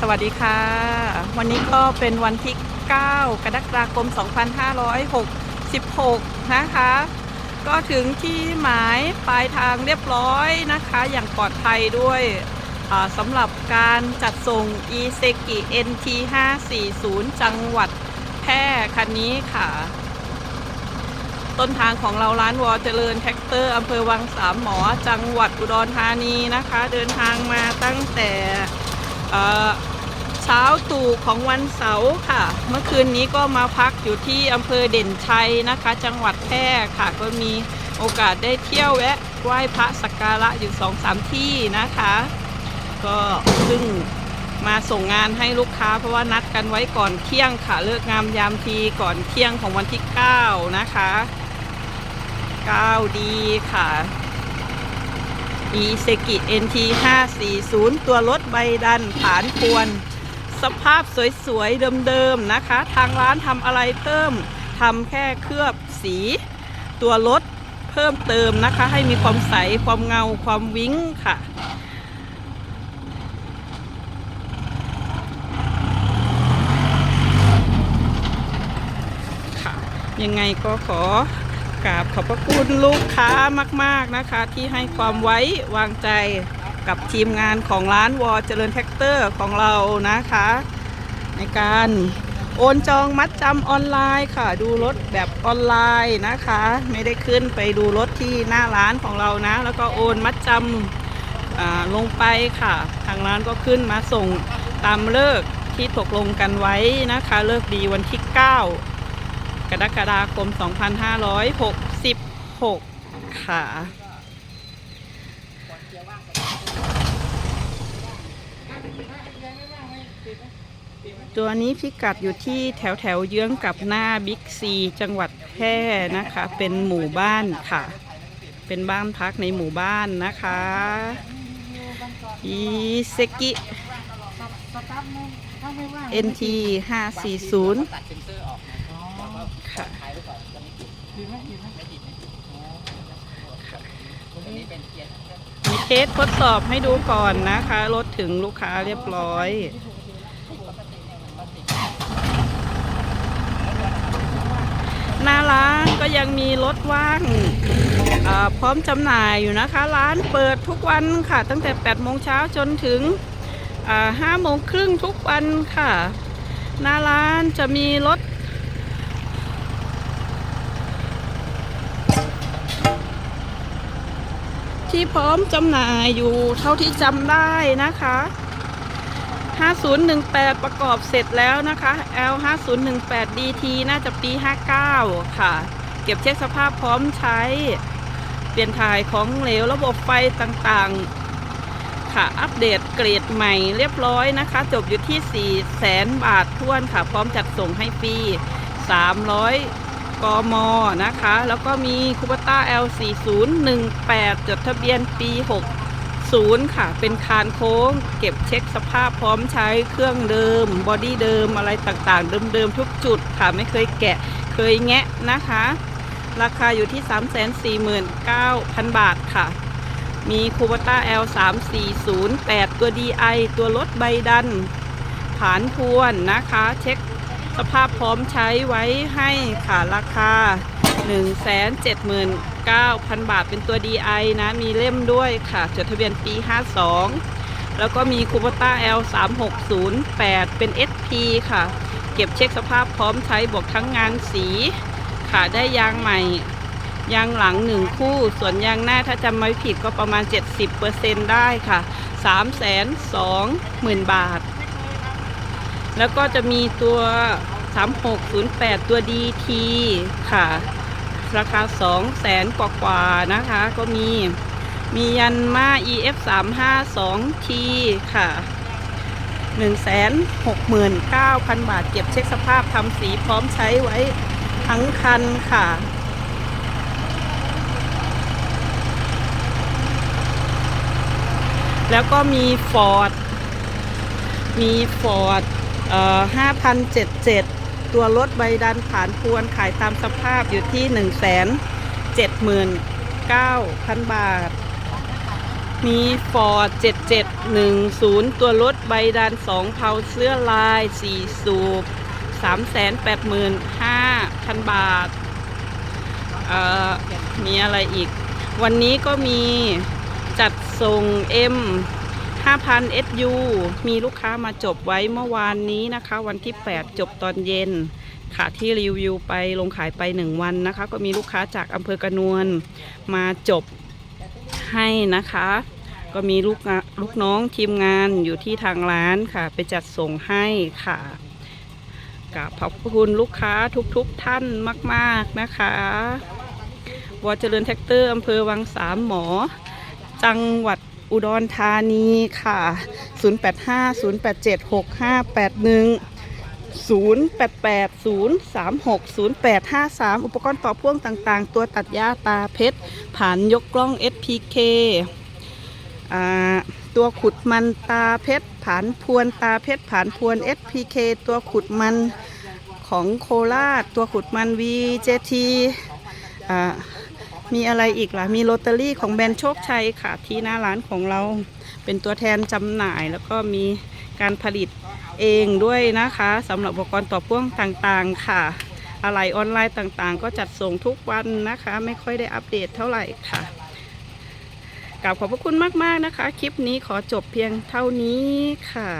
สวัสดีค่ะ วันนี้ก็เป็นวันที่ 9 กรกฎาคม 2566 นะคะ ก็ถึงที่หมายปลายทางเรียบร้อยนะคะ อย่างปลอดภัยด้วยสำหรับการจัดส่ง e s e k i NT 540 จังหวัดแพร่คันนี้ค่ะ ต้นทางของเราร้านวอเจริญแท็กเตอร์อำเภอวังสามหมอ จังหวัดอุดรธานีนะคะ เดินทางมาตั้งแต่ เช้าตู่ของวันเสาร์ค่ะ เมื่อคืนนี้ก็มาพักอยู่ที่อำเภอเด่นชัยนะคะ จังหวัดแพร่ค่ะ ก็มีโอกาสได้เที่ยวแวะไหว้พระสักการะอยู่สองสามที่นะคะ ก็เพิ่งมาส่งงานให้ลูกค้าเพราะว่านัดกันไว้ก่อนเที่ยงค่ะ เลิกงามยามทีก่อนเที่ยงของวันที่ 9 นะคะ 9 ดีค่ะ e s e k i NT 540ตัวรถใบดันฐานพวน สภาพสวยๆ เดิมๆ นะคะ ทางร้านทำอะไรเพิ่มทำแค่เคลือบสี ตัวรถเพิ่มเติมนะคะ ให้มีความใส ความเงา ความวิ้งค่ะยังไงก็ขอ กราบขอบพระคุณลูกค้ามาก ๆนะคะ ที่ให้ความไว้วางใจกับทีมงานของร้านวอเจริญแท็กเตอร์ของเรานะคะ ในการโอนจองมัดจำออนไลน์ค่ะ ดูรถแบบออนไลน์นะคะ ไม่ได้ขึ้นไปดูรถที่หน้าร้านของเรานะ แล้วก็โอนมัดจำลงไปค่ะ ทางร้านก็ขึ้นมาส่งตามเลิกที่ตกลงกันไว้นะคะ เลิกดีวันที่9ก รกฎาคม 2566 ค่ะ ตัวนี้พิกัดอยู่ที่แถวแถวเยื้องกับหน้าบิ๊กซีจังหวัดแพร่นะคะ เป็นหมู่บ้านค่ะ เป็นบ้านพักในหมู่บ้านนะคะอีเซกิ NT 540 นี้ผิดไหมยืนไหมไม่ยืนตัวนี้เป็นเกียร์มีเทสทดสอบให้ดูก่อนนะคะ รถถึงลูกค้าเรียบร้อย หน้าร้านก็ยังมีรถว่างพร้อมจำหน่ายอยู่นะคะ ร้านเปิดทุกวันค่ะ ตั้งแต่ 8 โมงเช้าจนถึงอ่า5โมงครึ่งทุกวันค่ะ หน้าร้านจะมีรถ ที่พร้อมจำหน่ายอยู่เท่าที่จำได้นะคะ 5018 ประกอบเสร็จแล้วนะคะ L 5018 DT น่าจะปี 59 ค่ะ เก็บเช็คสภาพพร้อมใช้ เปลี่ยนถ่ายของเหลวระบบไฟต่างๆ ค่ะ อัปเดตเกรดใหม่เรียบร้อยนะคะ จบอยู่ที่4แสนบาทท้วนค่ะ พร้อมจัดส่งให้ฟรี300 กมนะคะ แล้วก็มีคูปต้า L4018 จดทะเบียนปี 60 ค่ะ เป็นคานโค้ง เก็บเช็คสภาพพร้อมใช้เครื่องเดิม บอดี้เดิมอะไรต่างๆ เดิมๆ ทุกจุดค่ะ ไม่เคยแกะเคยแงะนะคะ ราคาอยู่ที่ 349,000 บาทค่ะมีคูปต้า L3408 ตัว DI ตัวรถใบดันฐานทวนนะคะ เช็ค สภาพพร้อมใช้ไว้ให้ค่ะราคา 179,000 บาทเป็นตัว DI นะ มีเล่มด้วยค่ะ จดทะเบียนปี 52 แล้วก็มีคูปต้า L3608 เป็น SP ค่ะ เก็บเช็คสภาพพร้อมใช้บวกทั้งงานสีค่ะได้ยางใหม่ ยางหลังหนึ่งคู่ ส่วนยางหน้าถ้าจำไม่ผิดก็ประมาณ 70%ได้ค่ะ 320,000 บาท แล้วก็จะมีตัว 3608 ตัว DT ค่ะ ราคา 200,000กว่ากว่านะคะ ก็มี มียันมา EF 352T ค่ะ 169,000 บาท เก็บเช็คสภาพทำสีพร้อมใช้ไว้ทั้งคันค่ะแล้วก็มีฟอร์ด มีฟอร์ด เอ่อ5,077ตัวรถใบดันผ่านพวนขายตามสภาพอยู่ที่1 7 9 0 0 0บาท มีฟอร์ด7710ตัวรถใบดัน2เผาเสื้อลาย4สูบ385,000บาท เอ่อ มีอะไรอีก วันนี้ก็มีจัดส่ง M 5,000 SU มีลูกค้ามาจบไว้เมื่อวานนี้นะคะ วันที่ 8 จบตอนเย็น ค่ะที่รีวิวไปลงขายไป 1 วันนะคะ ก็มีลูกค้าจากอำเภอกระนวลมาจบให้นะคะ ก็มีลูกลูกน้องทีมงานอยู่ที่ทางร้านค่ะ ไปจัดส่งให้ค่ะกับขอบคุณลูกค้าทุกๆทท่านมากๆนะคะวอเจริญแท็กเตอร์อำเภอวังสามหมอ จังหวัด อุดรธานีค่ะ 0850876581 0880360853 อุปกรณ์ต่อพ่วงต่างๆ ตัวตัดหญ้าตาเพชรผ่านยกกล้อง SPK อตัวขุดมันตาเพชรผานพวนตาเพชรผานพวน SPK ตัวขุดมันของโคราชตัวขุดมัน VJT อ่า มีอะไรอีกล่ะ มีโรตารี่ของแบรนด์โชคชัยค่ะ ที่หน้าร้านของเราเป็นตัวแทนจำหน่าย แล้วก็มีการผลิตเองด้วยนะคะสำหรับอุปกรณ์ต่อพ่วงต่างๆค่ะ อะไรออนไลน์ต่างๆ ก็จัดส่งทุกวันนะคะ ไม่ค่อยได้อัปเดตเท่าไหร่ค่ะกราบขอบพระคุณมากๆนะคะ คลิปนี้ขอจบเพียงเท่านี้ค่ะ